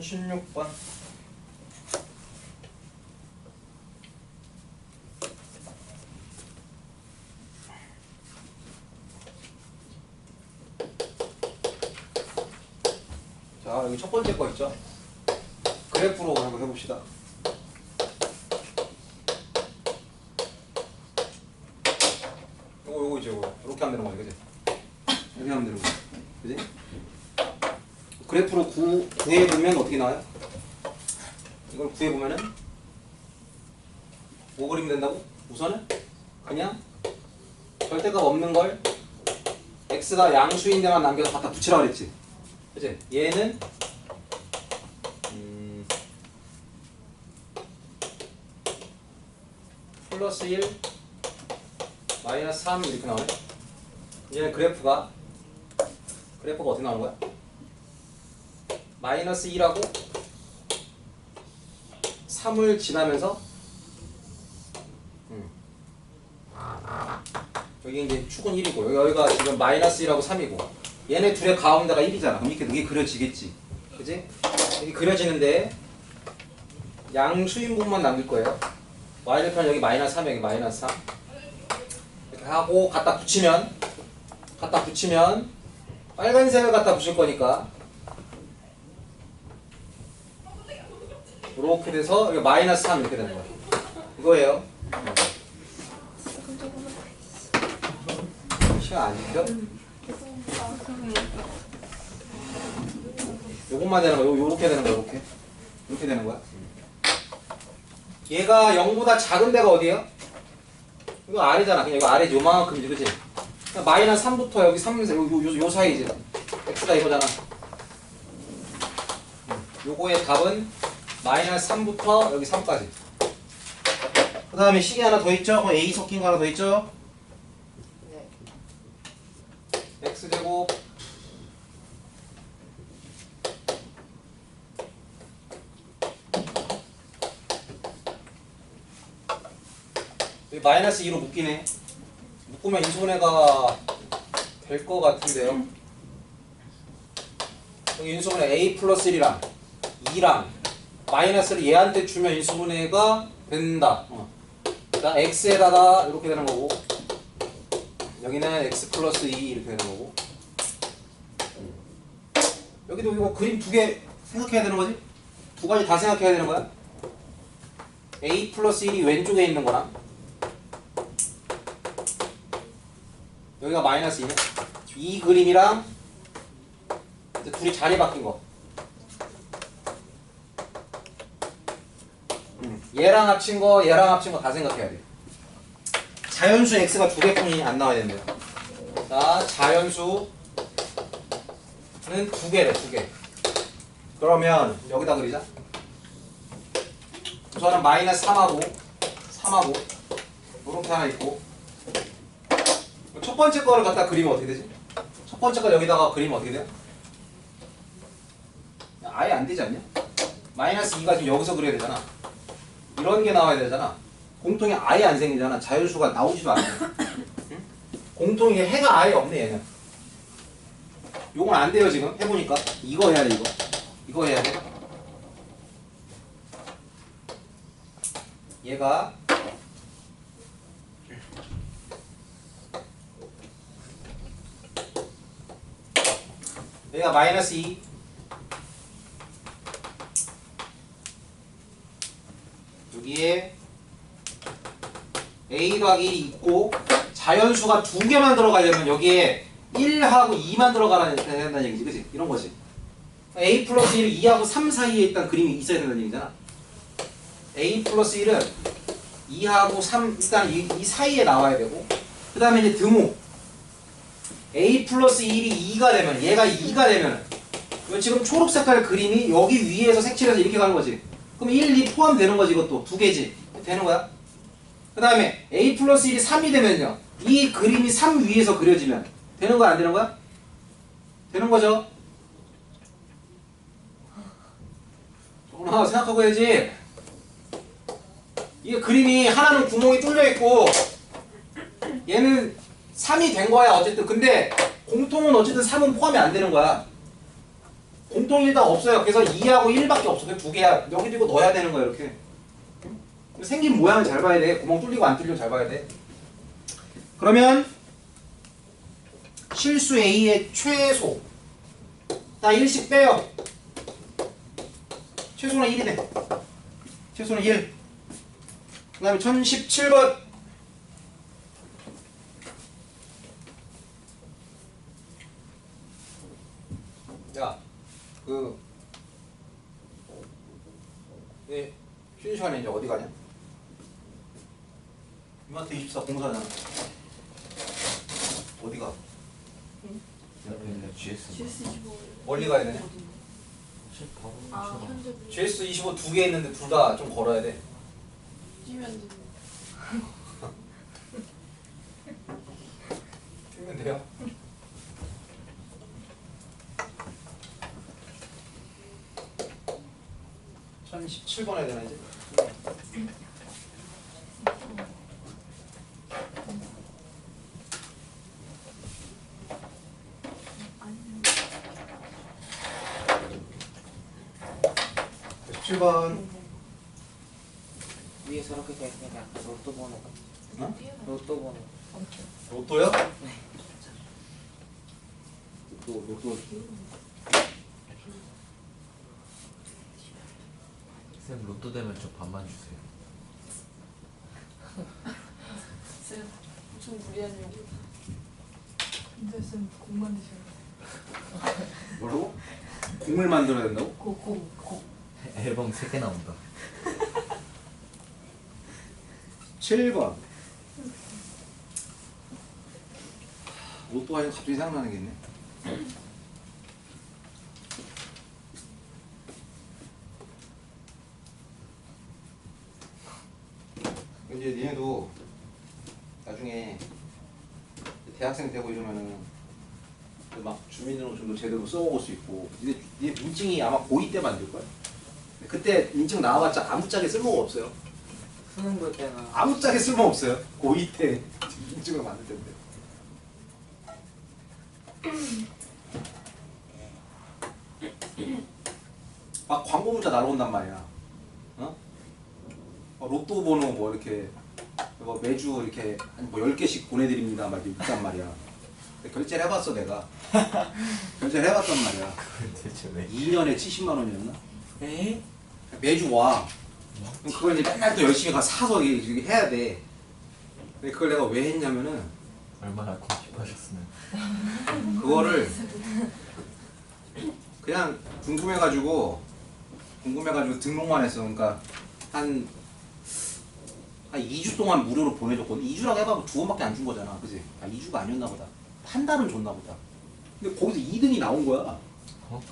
1016번. 자, 여기 첫 번째 거 있죠? 그래프로 한번 해봅시다. 요거, 요거 이제 요거. 이렇게 하면 되는 거지, 그지? 이렇게 하면 되는 거지. 그지? 그래프로 구, 구해보면 어떻게 나와요? 이걸 구해보면은 뭐 그리면 된다고? 우선은 그냥 절대값 없는 걸 x가 양수인 데만 남겨서 갖다 붙이라 그랬지 그치? 얘는 음, 플러스 1 마이너스 3 이렇게 나오네 얘는 그래프가 그래프가 어떻게 나오는 거야? 마이너스 2라고 3을 지나면서 음. 여기 이제 축은 1이고 여기가 지금 마이너스 1하고 3이고 얘네 둘의 가운데가 1이잖아 그럼 이렇게 이게 그려지겠지 그지? 이게 그려지는데 양수인분만 남길 거예요 y좌편 여기 마이너스 3 여기 마이너스 3 이렇게 하고 갖다 붙이면 갖다 붙이면 빨간색을 갖다 붙일 거니까 이렇게 돼서 이게 마이너스 3 이렇게 되는 거야. 이거예요. 시간 안 지켜? 요것만 되는 거야. 요, 요렇게 되는 거야. 요렇게. 이렇게 되는 거야. 얘가 0보다 작은 데가 어디예요? 이거 아래잖아. 그냥 이거 아래지. 요만큼이지. 그치? 그러니까 마이너스 3부터 여기 3, 요, 요, 요 사이지. x가 이거잖아. 요거의 답은 마이너스 3부터 여기 3까지. 그 다음에 식이 하나 더 있죠? 어, A 섞인 거 하나 더 있죠? 네. x제곱 여기 마이너스 2로 묶이네. 묶으면 인수분해가 될 것 같은데요. 여기 인수분해 a 플러스 1이랑 2랑 마이너스를 얘한테 주면 인수분해가 된다. 어. 그다음 x에다가 이렇게 되는 거고 여기는 x 플러스 2 이렇게 되는 거고 여기도 이거 그림 두 개 생각해야 되는 거지? 두 가지 다 생각해야 되는 거야? a 플러스 1이 왼쪽에 있는 거랑 여기가 마이너스 2네 이 그림이랑 이제 둘이 자리 바뀐 거 얘랑 합친 거 얘랑 합친 거 다 생각해야 돼 자연수 x가 두 개뿐이 안 나와야 된대요. 자, 자연수는 두 개래, 두 개. 그러면 여기다 그리자. 우선은 마이너스 3하고 3하고 이렇게 하나 있고 첫 번째 거를 갖다 그리면 어떻게 되지? 첫 번째 거 여기다가 그리면 어떻게 돼요? 아예 안 되지 않냐? 마이너스 2가 지금 여기서 그려야 되잖아. 이런 게 나와야 되잖아. 공통이 아예 안 생기잖아. 자연수가 나오지도 않아. 응? 공통이 해가 아예 없네 얘는. 요건 안 돼요 지금 해보니까. 이거 해야 돼 이거. 이거 해야 돼. 얘가 얘가 마이너스 2 여기에 a 더하기 1이 있고 자연수가 두 개만 들어가려면 여기에 1하고 2만 들어가야 된다는 얘기지 그치? 이런 거지. a 플러스 1은 2하고 3 사이에 일단 그림이 있어야 된다는 얘기잖아. A 플러스 1은 2하고 3 일단 이, 이 사이에 나와야 되고 그 다음에 이제 등호. A 플러스 1이 2가 되면 얘가 2가 되면 요 지금 초록 색깔 그림이 여기 위에서 색칠해서 이렇게 가는 거지 그럼 1, 2 포함되는 거지 이것도. 두 개지. 되는 거야? 그 다음에 a 플러스 1이 3이 되면요. 이 그림이 3 위에서 그려지면 되는 거야 안 되는 거야? 되는 거죠? 조금만 생각하고 해야지. 이게 그림이 하나는 구멍이 뚫려 있고 얘는 3이 된 거야 어쨌든. 근데 공통은 어쨌든 3은 포함이 안 되는 거야 공통 일당 없어요. 그래서 2하고 1밖에 없어. 그두 개야. 여기도 이거 넣어야 되는 거야 이렇게. 생긴 모양을 잘 봐야 돼. 구멍 뚫리고 안 뚫리고 잘 봐야 돼. 그러면 실수 A의 최소. 나 1씩 빼요. 최소는 1이네. 최소는 1. 그 다음에 1017번. 야, 그, 네, 쉬는 시간에 이제 어디 가냐? 이마트 24 공사잖아. 어디 가? 옆에 있는 GS GS25 멀리 가야 되네. 아 쳐. 현재 GS25 두 개 있는데 둘 다 좀 걸어야 돼. 뛰면 뛰면 돼요. (1017번) 해야 되나 이제? (17번) 위에서 이렇게 돼 있으니까 로또 번호 어? 로또 번호 로또요? 로또 로또 쌤 로또 되면 저 반만 주세요. 쌤 엄청 무리하냐고 근데 쌤 공만 드셔야 돼. 뭐라고? 공을 만들어야 된다고? 고고고 앨범 3개 나온다. 7번 로또 하니까 갑자기 생각나는 게 있네 이제 니네도 나중에 대학생 되고 이러면은 그막 주민등록증도 제대로 써먹을 수 있고 니네, 니네 민증이 아마 고2 때 만들 거야 그때 민증 나와봤자 아무짝에 쓸모가 없어요 수능 볼 때나 아무짝에 쓸모 없어요. 고2 때 인증을 만들 텐데. 막 광고 문자 날아온단 말이야. 로또 번호 뭐 이렇게 뭐 매주 이렇게 한뭐 10개씩 보내드립니다. 막 이렇게 있단 말이야. 결제를 해봤어 내가. 결제를 해봤단 말이야. 대체 왜? 2년에 70만 원이었나? 에? 매주 와. 그럼 그걸 이제 맨날 또 열심히 가 사서 이게 이게 해야 돼. 근데 그걸 내가 왜 했냐면은 얼마나 고집하셨으면. 그거를 그냥 궁금해가지고 궁금해가지고 등록만 했어. 그러니까 한, 한 2주 동안 무료로 보내줬거든. 2주라고 해봐도 두 번밖에 안 준 거잖아. 그지? 아, 2주가 아니었나 보다. 한 달은 줬나 보다. 근데 거기서 2등이 나온 거야. 어?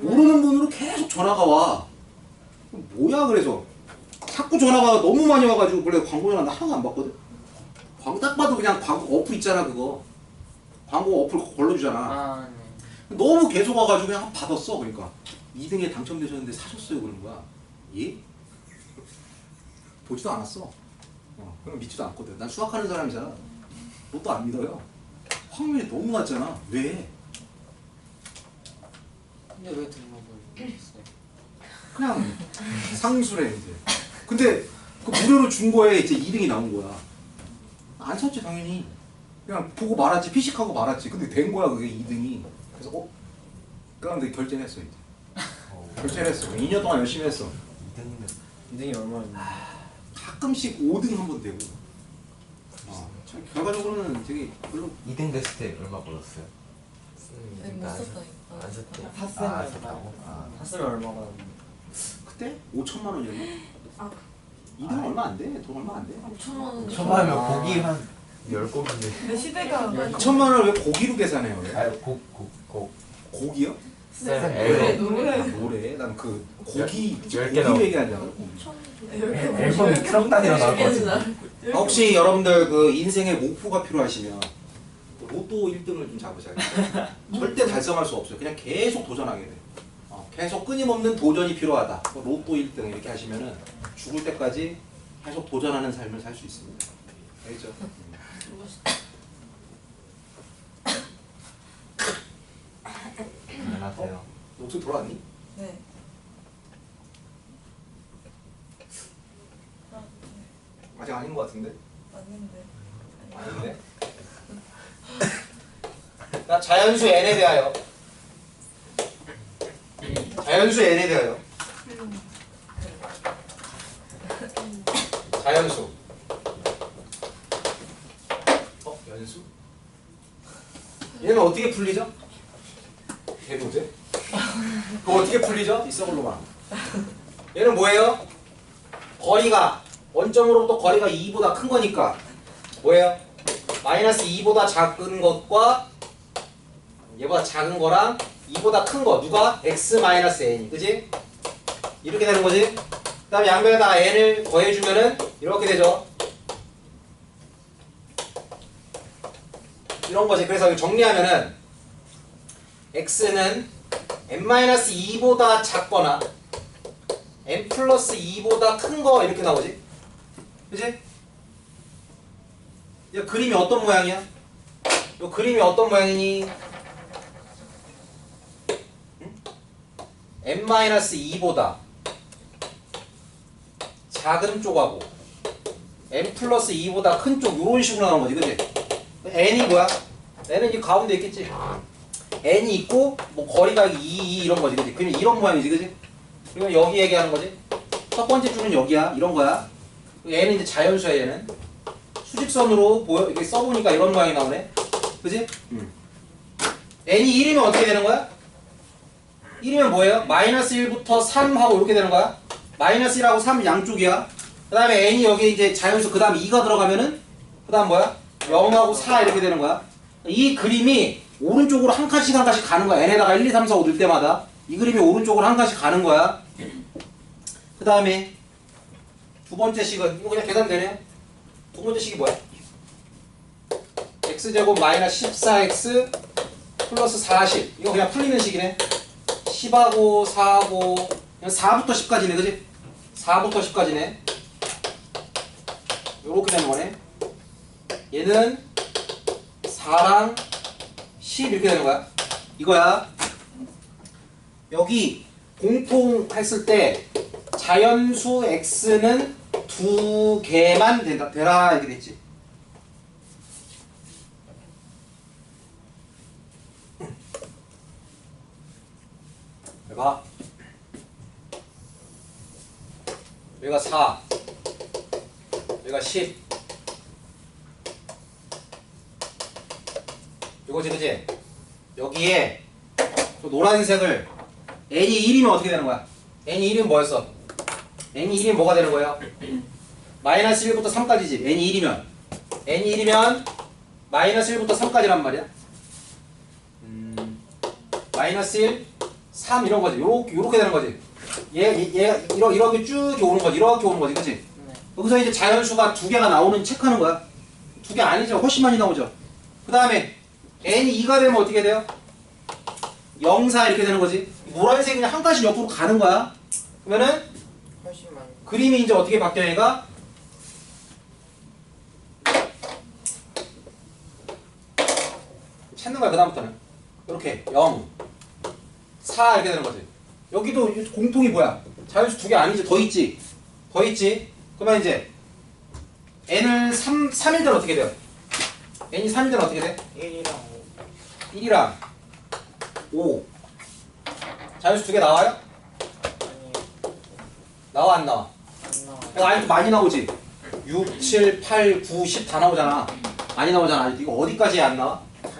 모르는 분으로 계속 전화가 와. 뭐야 그래서 자꾸 전화가 너무 많이 와가지고 원래 광고 전화 나 하나도 안 받거든. 광고 딱 봐도 그냥 광고 어플 있잖아 그거. 광고 어플 걸러주잖아. 아 네. 너무 계속 와가지고 그냥 받았어 그러니까 2등에 당첨되셨는데 사셨어요 그러는 거야. 예? 보지도 않았어. 어, 그럼 믿지도 않거든. 난 수학하는 사람이잖아. 로또 안 믿어요. 확률이 너무 낮잖아. 왜? 근데 왜 등록을 했어요? 그냥 상수래 이제. 근데 그 무료로 준 거에 이제 2등이 나온 거야. 안 샀지 당연히. 그냥 보고 말았지 피식하고 말았지. 근데 된 거야 그게 2등이. 그래서 어? 그런데 결제를 했어 이제. 어, 결제를 했어. 2년 동안 열심히 했어. 2등이면 등이 얼마였나? 가끔씩 5등 한 번 되고. 어, 참 결과적으로는 되게 별로 2등 됐을 때 얼마 벌었어요? 네, 못 썼다니까. 안 썼대. 샀으면 아, 샀다고? 아, 샀으면 얼마가 나왔는데? 그때 5천만 원이었나? 아 2등 얼마 안 돼. 돈 얼마 안 돼. 5천 원 천만이면 아. 고기 한 10고기인데. 근데 시대가 많이 2천만 원을 왜 고기로 계산해요? 왜? 아니, 곡, 곡, 곡. 고기요? 쌤, 노래 앨범. 노래 노래? 난 그 고기 열 고기 나오- 얘기하잖아. 5천 이렇게 앨범이 트럭 단위로 나올 것 같은데. 아, 혹시 여러분들 그 인생의 목표가 필요하시면 로또 1등을 좀 잡으셔야겠어요. 절대 달성할 수 없어요. 그냥 계속 도전하게 돼. 어, 계속 끊임없는 도전이 필요하다. 뭐 로또 1등 이렇게 하시면은 죽을 때까지 계속 도전하는 삶을 살 수 있습니다. 알겠죠? 멋있다 음. 안녕하세요. 목소리 돌아왔니? 네. 아, 네. 아직 아닌 것 같은데? 맞는데. 아닌데? 자, 자연수 n에 대하여 자연수 n에 대하여 자연수 어? 연수? 얘는 어떻게 풀리죠? 대도제? 그거 어떻게 풀리죠? 이 썩을 놈아 얘는 뭐예요? 거리가 원점으로부터 거리가 2보다 큰 거니까 뭐예요? 마이너스 2보다 작은 것과 얘보다 작은 거랑 2보다 큰 거 누가? x 마이너스 n이 그지? 이렇게 되는 거지? 그 다음에 양변에다가 n을 더해주면은 이렇게 되죠 이런 거지 그래서 정리하면은 x는 n-2보다 작거나 n 플러스 2보다 큰 거 이렇게 나오지 그지? 이 그림이 어떤 모양이야? 이 그림이 어떤 모양이니? 응? n-2보다 작은 쪽하고 n 플러스 2보다 큰 쪽 이런 식으로 나오는 거지 그지? n이 뭐야? n은 이 가운데 있겠지 n이 있고 뭐 거리가 2, 2 이런 거지 그지? 그냥 이런 모양이지 그지? 그러면 여기 얘기하는 거지 첫 번째 줄은 여기야 이런 거야 얘는 이제 자연수야 얘는. 수직선으로 보여 이렇게 써보니까 이런 모양이 나오네. 그지? n이 1이면 어떻게 되는 거야? 1이면 뭐예요? 마이너스 1부터 3 하고 이렇게 되는 거야? 마이너스 1하고 3 양쪽이야. 그 다음에 n이 여기 이제 자연수 그 다음에 2가 들어가면은 그 다음 뭐야? 0하고 4 이렇게 되는 거야. 이 그림이 오른쪽으로 한 칸씩 한 칸씩 가는 거야. N에다가 1, 2, 3, 4, 5 넣을 때마다. 이 그림이 오른쪽으로 한 칸씩 가는 거야. 그 다음에 두 번째 식은 이거 그냥 계산되네. 두 번째 식이 뭐야? x제곱 마이너스 14x 플러스 40 이거 그냥 풀리는 식이네. 10하고 4하고 그냥 4부터 10까지네 그지? 4부터 10까지네. 요렇게 되는 거네. 얘는 4랑 10 이렇게 되는 거야. 이거야. 여기 공통 했을 때 자연수 x는 두 개만 된다 되라 이렇게 됐지. 봐. 여기가 4 여기가 10 이거지 그지? 여기에 또 노란색을 n이 1이면 어떻게 되는 거야? N이 1이면 뭐였어 n이 1이면 뭐가 되는 거예요 마이너스 1부터 3까지지 n이 1이면 n이 1이면 마이너스 1부터 3까지란 말이야 음, 마이너스 1 3 이런 거지 요렇게 요렇게 되는 거지 얘, 얘, 얘 이러, 이렇게 쭉 오는 거지 이렇게 오는 거지 그치 네. 여기서 이제 자연수가 두 개가 나오는 체크하는 거야. 두 개 아니죠. 훨씬 많이 나오죠. 그 다음에 n이 2가 되면 어떻게 돼요? 0, 4 이렇게 되는 거지. 노란색이 그냥 한 칸씩 옆으로 가는 거야. 그러면은 훨씬 많이. 그림이 이제 어떻게 바뀌어 얘가? 찾는 거야 그 다음부터는. 이렇게 0, 4 이렇게 되는 거지. 여기도 공통이 뭐야? 자연수 두 개 아니지? 더 있지? 더 있지? 그러면 이제 n을 3, 3일 되면 어떻게 돼요? n이 3일 되면 어떻게 돼? 1이랑 5. 1이랑 5 자연수 두 개 나와요? 나와 안 나와? 안 나와. 아니 많이 나오지? 6, 7, 8, 9, 10 다 나오잖아 많이 나오잖아 이거 어디까지 안 나와? 8,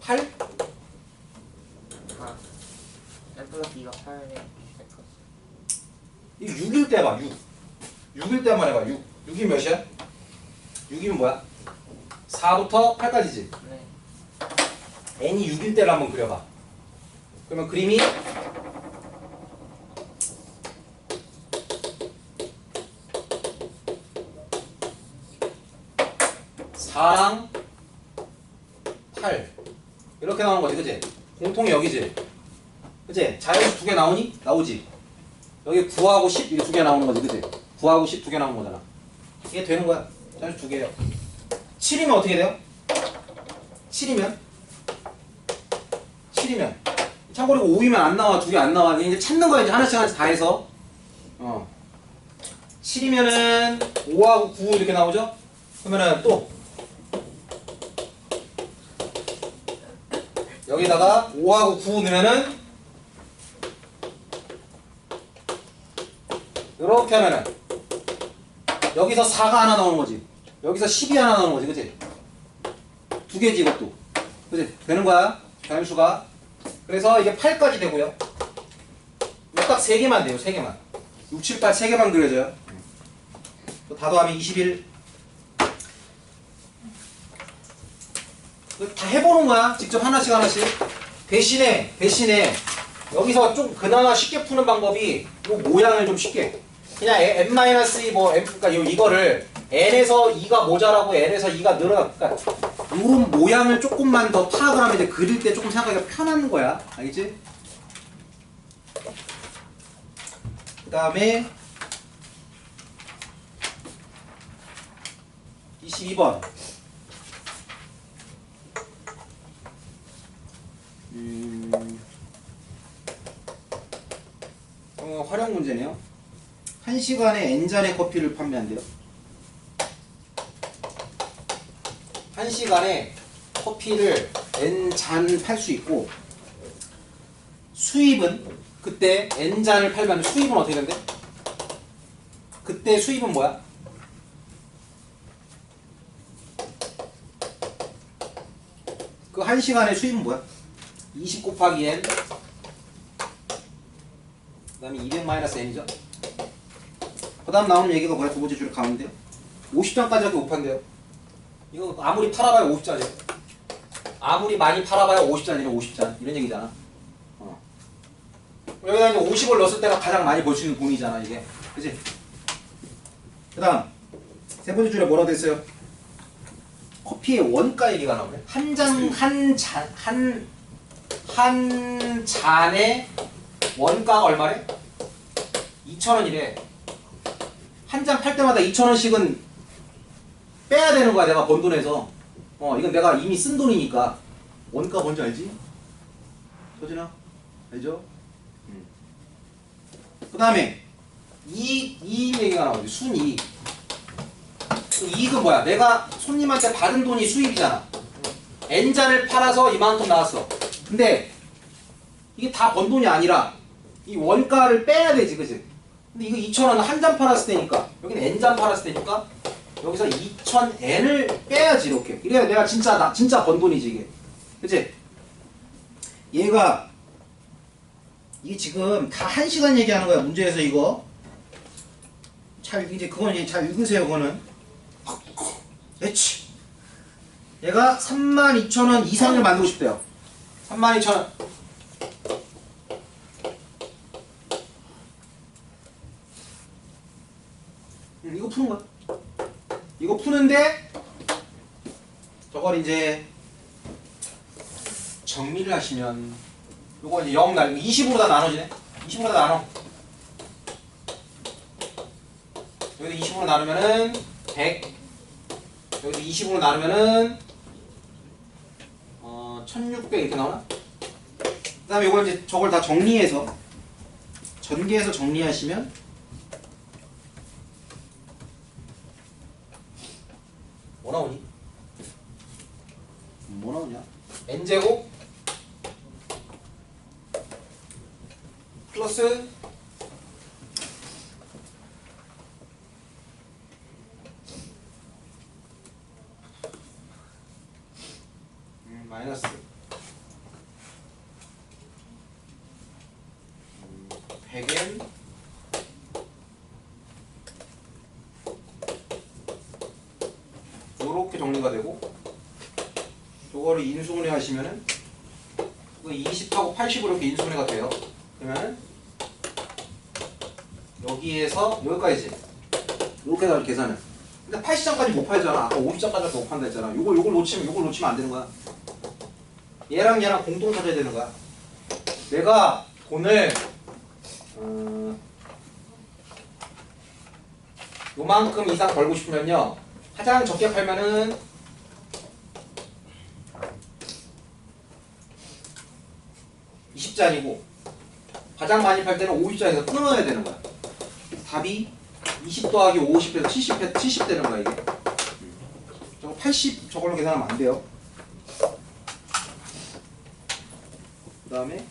8? 4. N 플러스 2가 8에 이거 6일 때 봐, 6. 6일 때만 해봐, 6. 6이 몇이야? 6이면 뭐야? 4부터 8까지지. 네. n이 6일 때를 한번 그려봐. 그러면 그림이 사랑 8 이렇게 나오는 거지 그지? 공통이 여기지. 그지? 자연수 두 개 나오니? 나오지. 여기 9하고 10 이게 두 개 나오는 거지 그지? 9하고 10 두 개 나오는 거잖아. 이게 되는 거야? 자연수 두 개예요. 7이면 어떻게 돼요? 7이면? 7 7이면. 참고로 이거 5이면 안 나와 두 개 안 나와. 이제 찾는 거야 이제 하나씩 하나씩 다 해서. 어. 7이면은 5하고 9 이렇게 나오죠? 그러면은 또 여기다가 5하고 9 넣으면은 이렇게 하면은 여기서 4가 하나 나오는 거지. 여기서 10이 하나 나오는 거지. 그치? 두 개지 이것도. 그치? 되는 거야. 자연수가. 그래서 이게 8까지 되고요. 딱 3개만 돼요 3개만. 6, 7, 8 3개만 그려져요. 또다 더하면 21 이거 다 해보는 거야. 직접 하나씩 하나씩. 대신에 대신에 여기서 좀 그나마 쉽게 푸는 방법이 이 모양을 좀 쉽게. 그냥 n-2 뭐 m 그러니까 요 이거를 n에서 2가 모자라고 n에서 2가 늘어나. 그러니까 요런 모양을 조금만 더 파악을 하면 이제 그릴 때 조금 생각하기가 편한 거야. 알겠지? 그 다음에 22번 음, 어, 활용 문제네요. 1시간에 N잔의 커피를 판매한대요. 1시간에 커피를 N잔 팔 수 있고 수입은 그때 N잔을 팔면 수입은 어떻게 된대? 그때 수입은 뭐야? 그 1시간의 수입은 뭐야? 20 곱하기 N 그 다음에 200 마이너스 N이죠 그 다음 나오는 얘기가 뭐야? 두 번째 줄 가운데요 50장까지밖에 못 판대요 이거 아무리 팔아봐야 50잔이에요 아무리 많이 팔아봐야 50잔이래 50잔 이런 얘기잖아 어. 여기다 이제 50을 넣었을 때가 가장 많이 벌 수 있는 돈이잖아 이게 그치? 그 다음 세 번째 줄에 뭐라고 됐어요? 커피의 원가 얘기가 나오네 한 잔 한 잔 한 한 잔의 원가가 얼마래? 2,000원이래 한잔팔 때마다 2,000원씩은 빼야 되는 거야 내가 번 돈에서. 어 이건 내가 이미 쓴 돈이니까. 원가 뭔지 알지? 서진아 알죠? 음. 그 다음에 이익 이익 얘기가 나오지 순이익 그 이익은 뭐야? 내가 손님한테 받은 돈이 수입이잖아. N잔을 팔아서 이만큼 나왔어. 근데 이게 다 번 돈이 아니라 이 원가를 빼야 되지 그지 근데 이거 2,000원 한 잔 팔았을 때니까. 여기는 N잔 팔았을 때니까. 여기서 2,000N을 빼야지 이렇게. 이래야 내가 진짜 나 진짜 번 돈이지 이게. 그치? 얘가 이게 지금 다 한 시간 얘기하는 거야 문제에서 이거. 잘 이제 그건 잘 읽으세요 그거는. 그렇지 얘가 32,000원 이상을 만들고 싶대요. 32,000원 음, 이거 푸는 거야. 이거 푸는데 저걸 이제 정리를 하시면 요거 이제 0날 20으로 다 나눠지네. 20으로 다 나눠. 여기도 20으로 나누면은 100 여기도 20으로 나누면은 어, 1600 이렇게 나오나? 그 다음에 이걸 이제 저걸 다 정리해서 전개해서 정리하시면 뭐 나오니? 뭐 나오냐? n제곱 플러스 음, 마이너스 음, 100n 요렇게 정리가 되고 요거를 인수분해 하시면은 이거 20하고 80으로 이렇게 인수분해가 돼요. 그러면 여기에서 여기까지 이렇게 해서 계산을. 근데 80장까지 못 팔잖아. 아까 50장까지 못 판다 했잖아. 요걸 요걸 놓치면 요걸 놓치면 안 되는 거야. 얘랑 얘랑 공동 찾아야 되는 거야. 내가 돈을 어, 요만큼 이상 벌고 싶으면요. 가장 적게 팔면은 20잔이고 가장 많이 팔 때는 50잔에서 끊어야 되는 거야. 답이 20 더하기 50에서 70, 70 되는 거야 이게. 저거 80 저걸로 계산하면 안 돼요. 그 다음에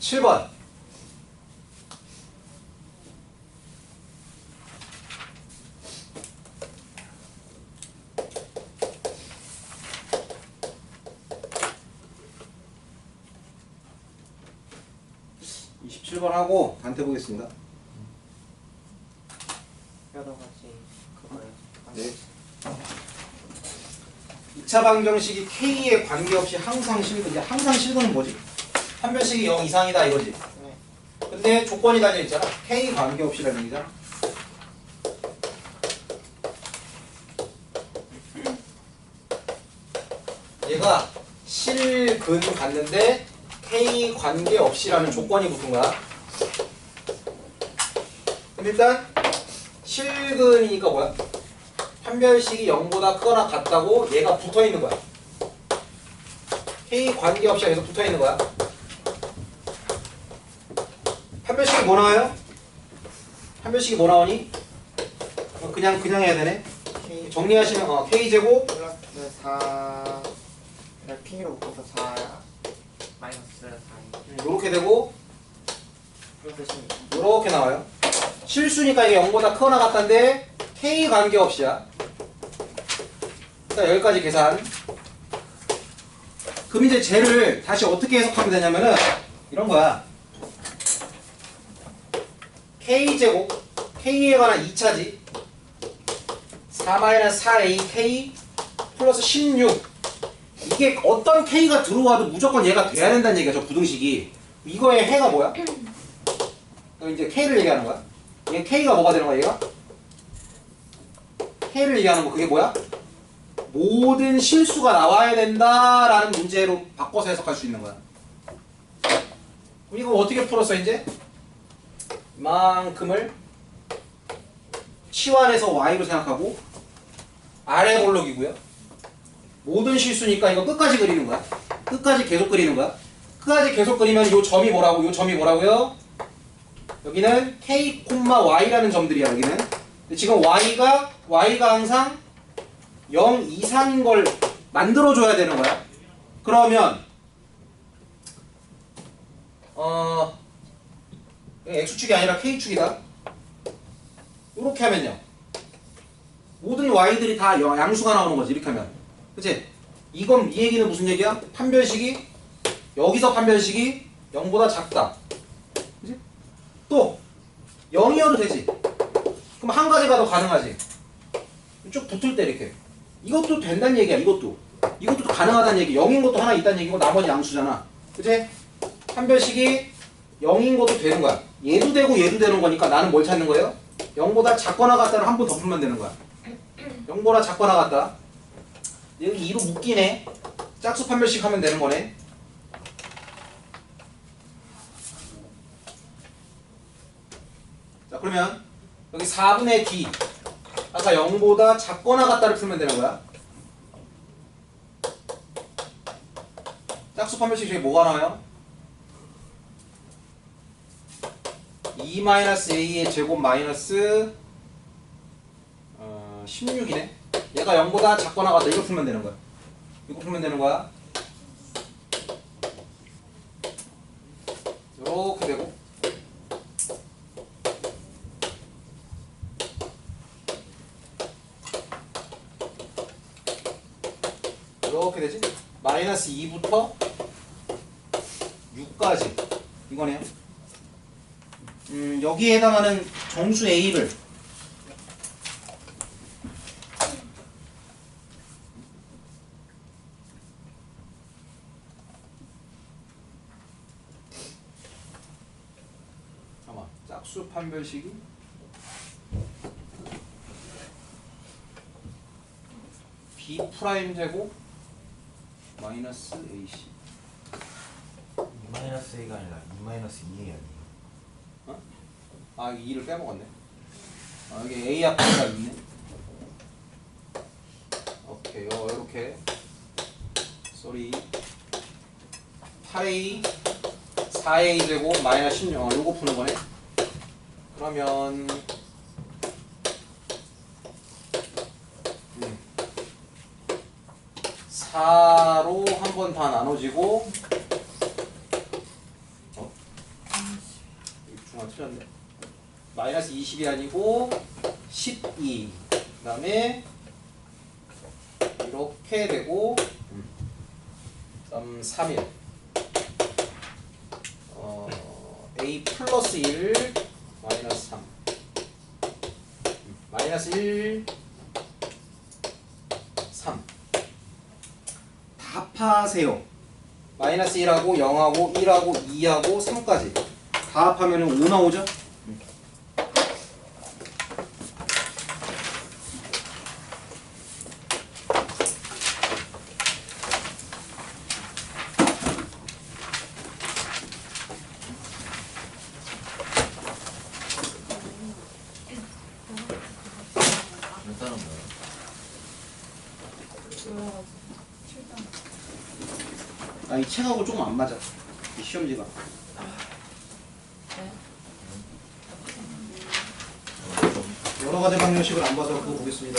(27번) (27번) 하고 단테 보겠습니다 여러 가지 그거예요. 네. 2차 방정식이 K에 관계없이 항상 실근. 이제 항상 실근은 뭐지? 판별식이 0 이상이다 이거지. 네. 근데 조건이 달려 있잖아. K 관계없이라는 얘기잖아. 얘가 실근 갔는데 K 관계없이라는 조건이 붙은 거야. 그럼 일단 실근이니까 뭐야? 판별식이 0보다 크거나 같다고 얘가 붙어 있는 거야. K 관계없이 계속 붙어 있는 거야. 판별식이 뭐 나와요? 판별식이 뭐 나오니? 어, 그냥 그냥 해야 되네. K 정리하시면 어, K 제곱 플러스 4 P로 묶어서 4 마이너스 4 이렇게 되고 플러스 16 이렇게 나와요. 실수니까 이게 0보다 크거나 같다인데 K 관계없이야. 자 여기까지 계산. 그럼 이제 쟤를 다시 어떻게 해석하면 되냐면은 이런 거야. K 제곱 K에 관한 2차지. 4-4AK 플러스 16 이게 어떤 K가 들어와도 무조건 얘가 돼야 된다는 얘기야 저 부등식이 이거의 해가 뭐야? 이제 K를 얘기하는 거야. 얘 K가 뭐가 되는 얘가? K를 얘기하는 거, 그게 뭐야? 모든 실수가 나와야 된다라는 문제로 바꿔서 해석할 수 있는 거야. 그럼 이거 어떻게 풀었어, 이제? 이만큼을 치환해서 Y로 생각하고 아래 볼록이고요. 모든 실수니까 이거 끝까지 그리는 거야. 끝까지 계속 그리는 거야. 끝까지 계속 그리면 요 점이 뭐라고, 요 점이 뭐라고요? 여기는 k, y라는 점들이야 여기는 지금 y가 y가 항상 0 이상인 걸 만들어줘야 되는 거야 그러면 어 x축이 아니라 k축이다 이렇게 하면요 모든 y들이 다 여- 양수가 나오는 거지 이렇게 하면 그치? 이건 이 얘기는 무슨 얘기야? 판별식이 여기서 판별식이 0보다 작다? 또 0이어도 되지. 그럼 한 가지가 더 가능하지. 쭉 붙을 때 이렇게. 이것도 된다는 얘기야. 이것도. 이것도 가능하다는 얘기. 0인 것도 하나 있다는 얘기고 나머지 양수잖아. 그치? 판별식이 0인 것도 되는 거야. 얘도 되고 얘도 되는 거니까 나는 뭘 찾는 거예요? 0보다 작거나 같다를 한 번 더 풀면 되는 거야. 0보다 작거나 같다. 여기 2로 묶이네. 짝수 판별식 하면 되는 거네. 자 그러면 여기 4분의 d 아까 0보다 작거나 같다를 풀면 되는 거야. 짝수 판별식 중에 뭐가 나와요? 2-a의 제곱 마이너스 어, 16이네. 얘가 0보다 작거나 같다. 이거 풀면 되는 거야. 이거 풀면 되는 거야. 이렇게 되고 이렇게 되지? 마이너스 2부터 6까지 이거네요. 음, 여기에 해당하는 정수 A를 잠깐만 짝수 판별식이 B 프라임 제곱 마이너스 AC 2 마이너스 A가 아니라 2 마이너스 2A 아니에요? 아 아, 2를 빼먹었네. 아, 여기 A 앞에가 있네. 오케이, 어, 이렇게. 쏘리. 8A, 4A 되고, 마이너스 16, 어, 요거 푸는 거네. 그러면, 음. 4 로 한 번 다 나눠지고, 어? 이 중앙 틀렸네. 마이너스 20이 아니고 12. 그다음에 이렇게 되고 음. 그다음 3일. 어, a 플러스 1 마이너스 3. 음, 마이너스 1 3. 다 파세요. 마이너스 1하고 0하고 1하고 2하고 3까지 다 합하면 5 나오죠? 몇 사람 나요? 올라가지. 아, 이 책하고 조금 안 맞아. 이 시험지가. 여러 가지 방정식을 안 봐서 그거 보겠습니다.